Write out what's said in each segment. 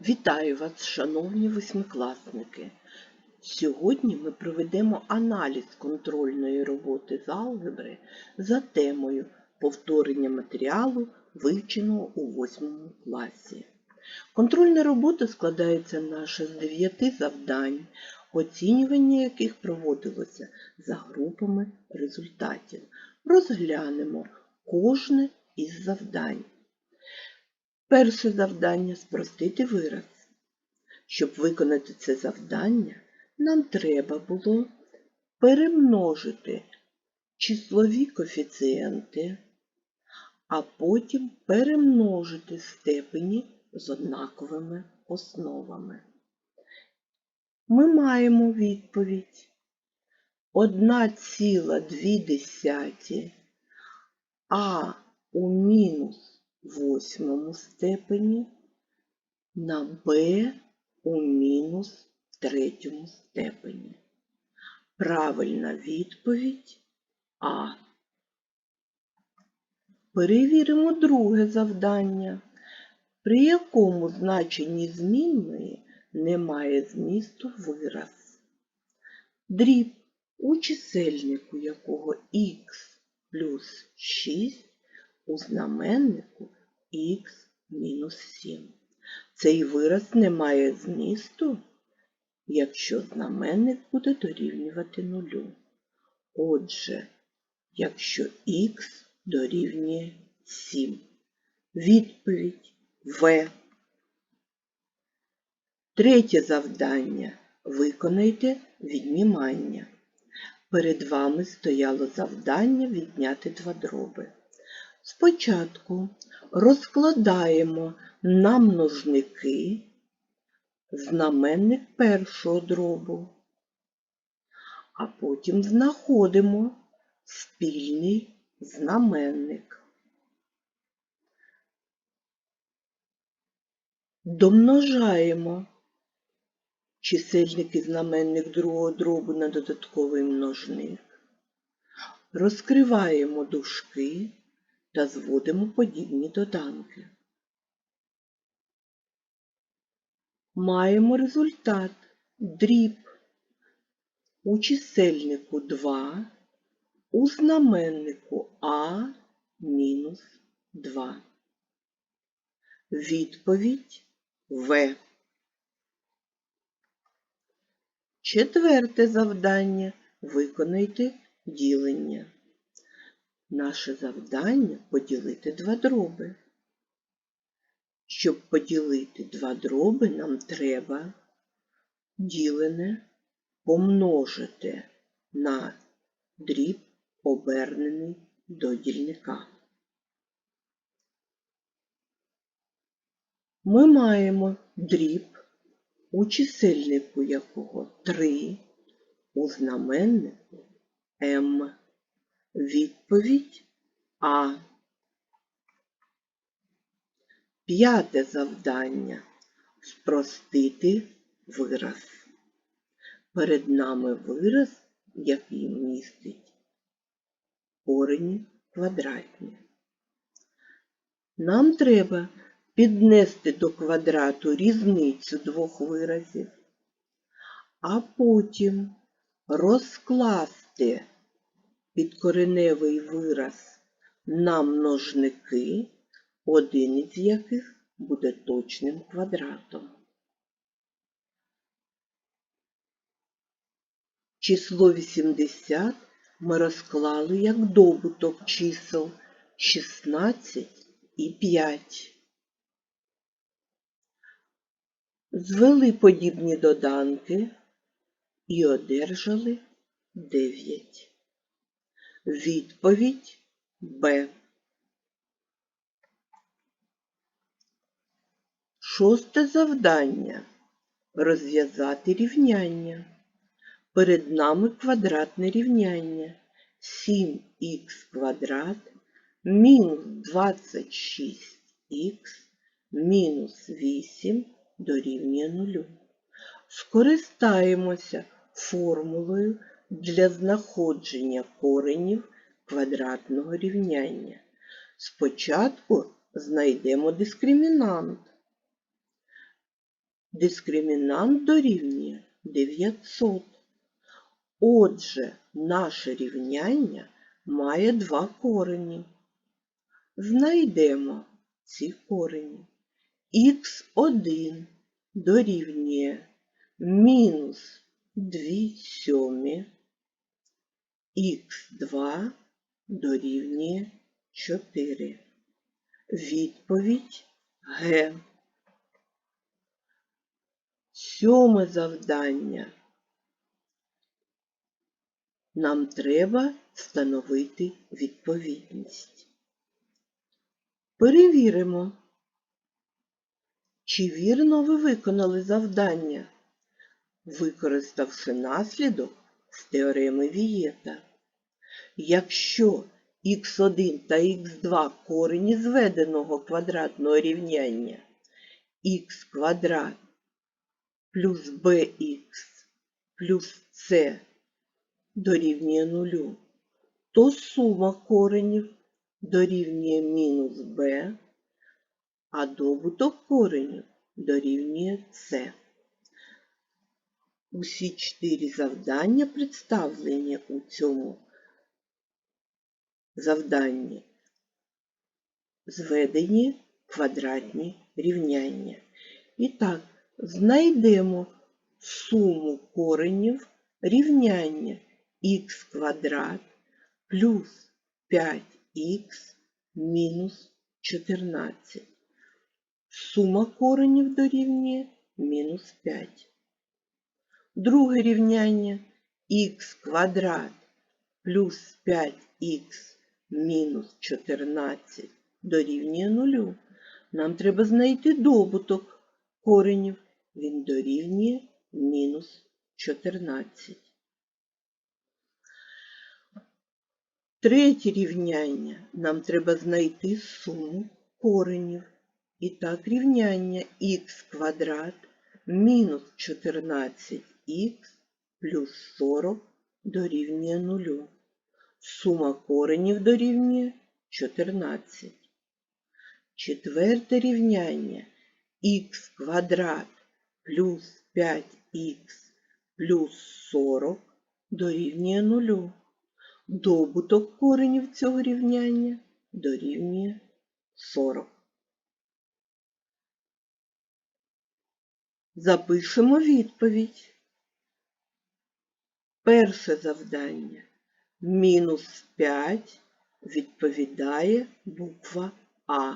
Вітаю вас, шановні восьмикласники! Сьогодні ми проведемо аналіз контрольної роботи з алгебри за темою повторення матеріалу, вивченого у 8 класі. Контрольна робота складається наша з 9 завдань, оцінювання яких проводилося за групами результатів. Розглянемо кожне із завдань. Перше завдання спростити вираз. Щоб виконати це завдання, нам треба було перемножити числові коефіцієнти, а потім перемножити степені з однаковими основами. Ми маємо відповідь 1,2 а у мінус восьмому степені на b у мінус третьому степені. Правильна відповідь А. Перевіримо друге завдання, при якому значенні змінної немає змісту вираз. Дріб, у чисельнику якого х плюс 6 у знаменнику х мінус 7. Цей вираз не має змісту, якщо знаменник буде дорівнювати нулю. Отже, якщо х дорівнює 7. Відповідь В. Третє завдання. Виконайте віднімання. Перед вами стояло завдання відняти два дроби. Спочатку розкладаємо на множники знаменник першого дробу, а потім знаходимо спільний знаменник. Домножаємо чисельник і знаменник другого дробу на додатковий множник, розкриваємо дужки та зводимо подібні доданки. Маємо результат дріб у чисельнику 2, у знаменнику А мінус 2. Відповідь В. Четверте завдання. Виконайте ділення. Наше завдання поділити два дроби. Щоб поділити два дроби, нам треба ділене помножити на дріб, обернений до дільника. Ми маємо дріб, у чисельнику якого 3, у знаменнику М. Відповідь А. П'яте завдання спростити вираз. Перед нами вираз, який містить корені квадратні. Нам треба піднести до квадрату різницю двох виразів, а потім розкласти підкореневий вираз на множники, один із яких буде точним квадратом. Число 80 ми розклали як добуток чисел 16 і 5. Звели подібні доданки і одержали 9. Відповідь Б. Шосте завдання. Розв'язати рівняння. Перед нами квадратне рівняння. 7х квадрат мінус 26х мінус 8 дорівнює 0. Скористаємося формулою для знаходження коренів квадратного рівняння. Спочатку знайдемо дискримінант. Дискримінант дорівнює 900. Отже, наше рівняння має два корені. Знайдемо ці корені. Х1 дорівнює мінус 2 сьомі, х2 дорівнює 4. Відповідь Г. Сьоме завдання. Нам треба встановити відповідність. Перевіримо, чи вірно ви виконали завдання, використавши наслідок з теореми Вієта. Якщо х1 та х2 корені зведеного квадратного рівняння х квадрат плюс bx плюс c дорівнює нулю, то сума коренів дорівнює мінус b, а добуток коренів дорівнює c. Усі чотири завдання представлені у цьому завданні. Зведені квадратні рівняння. І так, знайдемо суму коренів рівняння х квадрат плюс 5х мінус 14. Сума коренів дорівнює мінус 5. Друге рівняння х квадрат плюс 5х мінус 14 дорівнює 0. Нам треба знайти добуток коренів. Він дорівнює мінус 14. Третє рівняння. Нам треба знайти суму коренів. І так рівняння х квадрат мінус 14х плюс 40 дорівнює 0. Сума коренів дорівнює 14. Четверте рівняння х квадрат плюс 5х плюс 40 дорівнює 0. Добуток коренів цього рівняння дорівнює 40. Запишемо відповідь. Перше завдання. Мінус 5 відповідає буква А.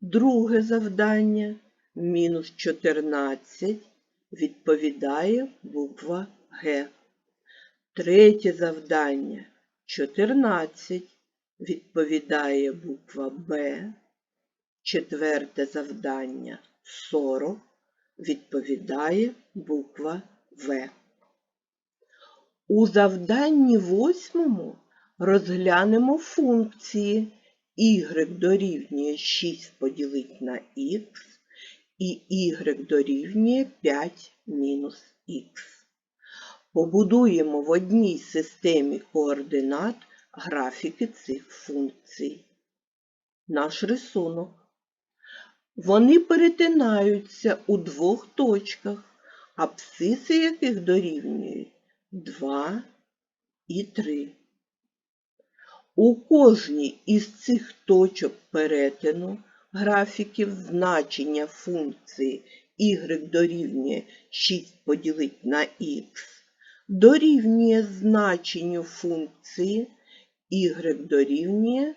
Друге завдання. Мінус 14 відповідає буква Г. Третє завдання 14 відповідає буква Б. Четверте завдання 40 відповідає буква В. У завданні восьмому розглянемо функції y дорівнює 6 поділити на х і y дорівнює 5 мінус х. Побудуємо в одній системі координат графіки цих функцій. Наш рисунок. Вони перетинаються у двох точках, абсциси яких дорівнюють 2 і 3. У кожній із цих точок перетину графіків значення функції y дорівнює 6 поділити на х дорівнює значенню функції y дорівнює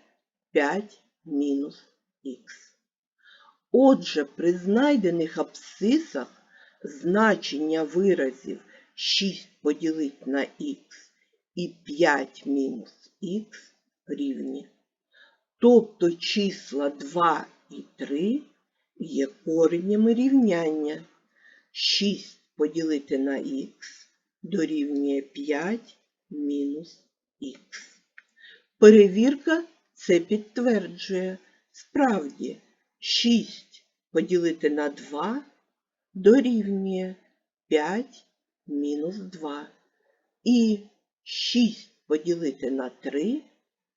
5 мінус х. Отже, при знайдених абсцисах значення виразів 6 поділити на х і 5 мінус х рівні. Тобто числа 2 і 3 є коренями рівняння. 6 поділити на х дорівнює 5 мінус х. Перевірка це підтверджує. Справді, 6 поділити на 2 дорівнює 5 мінус 2. І 6 поділити на 3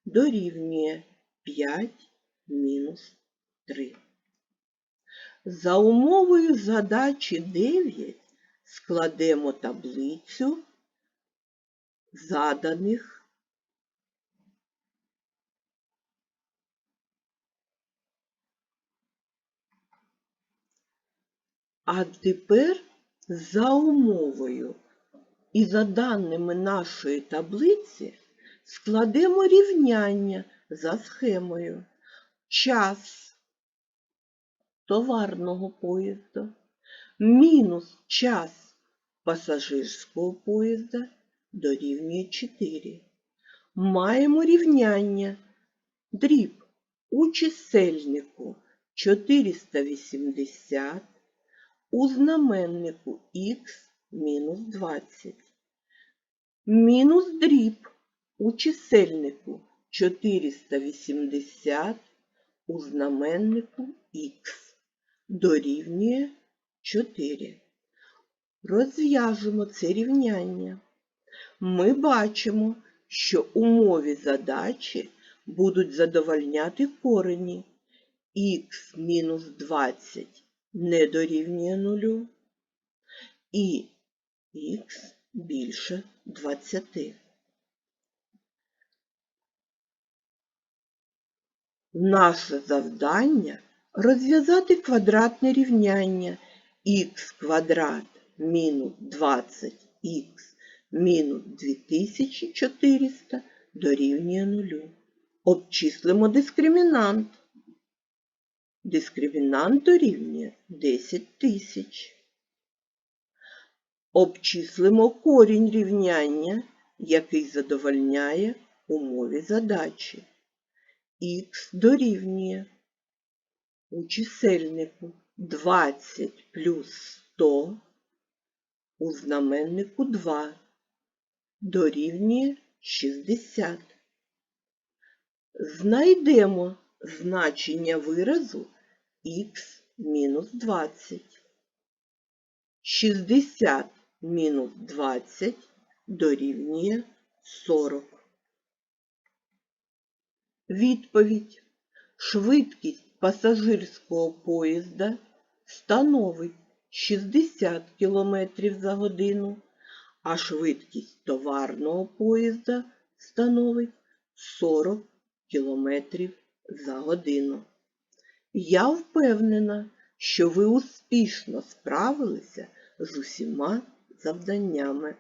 дорівнює 5 мінус 3. За умовою задачі 9 складемо таблицю заданих А тепер за умовою і за даними нашої таблиці складемо рівняння за схемою. Час товарного поїзда мінус час пасажирського поїзда дорівнює 4. Маємо рівняння дріб у чисельнику 480, у знаменнику х мінус 20. Мінус дріб у чисельнику 480, у знаменнику х дорівнює 4. Розв'яжемо це рівняння. Ми бачимо, що умові задачі будуть задовольняти корені х мінус 20 не дорівнює нулю і х більше 20. Наше завдання розв'язати квадратне рівняння х квадрат мінус 20х мінус 2400 дорівнює нулю. Обчислимо дискримінант. Дискримінант дорівнює 10 тисяч. Обчислимо корінь рівняння, який задовольняє умові задачі. Х дорівнює у чисельнику 20 плюс 100, у знаменнику 2 дорівнює 60. Знайдемо значення виразу х мінус 20. 60 мінус 20 дорівнює 40. Відповідь. Швидкість пасажирського поїзда становить 60 км за годину, а швидкість товарного поїзда становить 40 км за годину. Я впевнена, що ви успішно справилися з усіма завданнями.